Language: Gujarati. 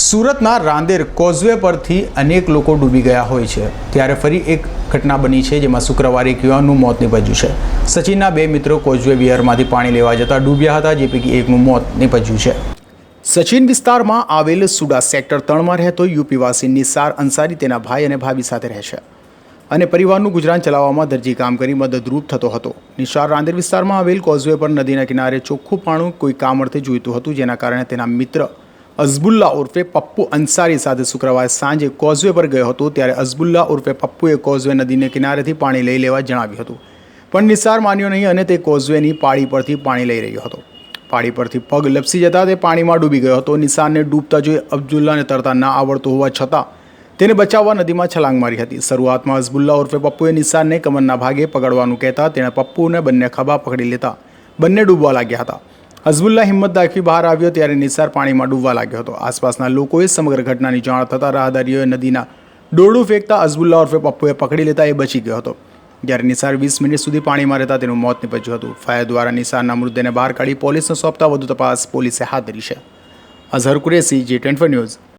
સુરતના રાંદેર કોઝવે પરથી અનેક લોકો ડૂબી ગયા હોય છે. ત્યારે ફરી એક ઘટના બની છે જેમાં શુક્રવારે એક યુવાનનું મોત નિપજ્યું છે. સચિનના બે મિત્રો કોઝવે વિહારમાંથી પાણી લેવા જતા ડૂબ્યા હતા, જે પૈકી એકનું મોત નીપજ્યું છે. સચિન વિસ્તારમાં આવેલ સુડા સેક્ટર ત્રણમાં રહેતો યુપીવાસી નિસાર અંસારી તેના ભાઈ અને ભાભી સાથે રહે છે. અને પરિવારનું ગુજરાન ચલાવવામાં દરજી કામ કરી મદદરૂપ થતો હતો. નિશાર રાંદેર વિસ્તારમાં આવેલ કોઝવે પર નદીના કિનારે ચોખ્ખું પાણું કોઈ કામ અર્થે જોઈતું હતું, જેના કારણે તેના મિત્ર અઝબુલ્લા ઉર્ફે પપ્પુ અંસારી સાથે શુક્રવારે સાંજે કોઝવે પર ગયો હતો, ત્યારે અઝબુલ્લા ઉર્ફે પપ્પુએ કોઝવે નદીને કિનારેથી પાણી લઈ લેવા જણાવ્યું હતું. પણ નિસાર માન્યો નહીં અને તે કોઝવેની પાળી પરથી પાણી લઈ રહ્યો હતો. પાળી પરથી પગ લપસી જતા તે પાણીમાં ડૂબી ગયો હતો. નિસારને ડૂબતા જોઈ અબ્દુલ્લાને તરતા ના આવડતું હોવા છતાં તેને બચાવવા નદીમાં છલાંગ મારી હતી. શરૂઆતમાં હઝબુલ્લા ઉર્ફે પપ્પુએ નિસારને કમરના ભાગે પકડવાનું કહેતા તેણે પપ્પુને બંને ખભા પકડી લેતા બંને ડૂબવા લાગ્યા હતા. હઝબુલ્લા હિંમત દાખવી બહાર આવ્યો ત્યારે નિસાર પાણીમાં ડૂબવા લાગ્યો હતો. આસપાસના લોકોએ સમગ્ર ઘટનાની જાણ થતાં રાહદારીઓએ નદીના દોરડું ફેંકતા હઝબુલ્લા ઉર્ફે પપ્પુએ પકડી લેતા એ બચી ગયો હતો. જ્યારે નિસાર વીસ મિનિટ સુધી પાણીમાં રહેતા તેનું મોત નીપજ્યું હતું. ફાયર દ્વારા નિસારના મૃતદેહને બહાર કાઢી પોલીસને સોંપતા વધુ તપાસ પોલીસે હાથ ધરી છે. Azhar Qureshi G twenty news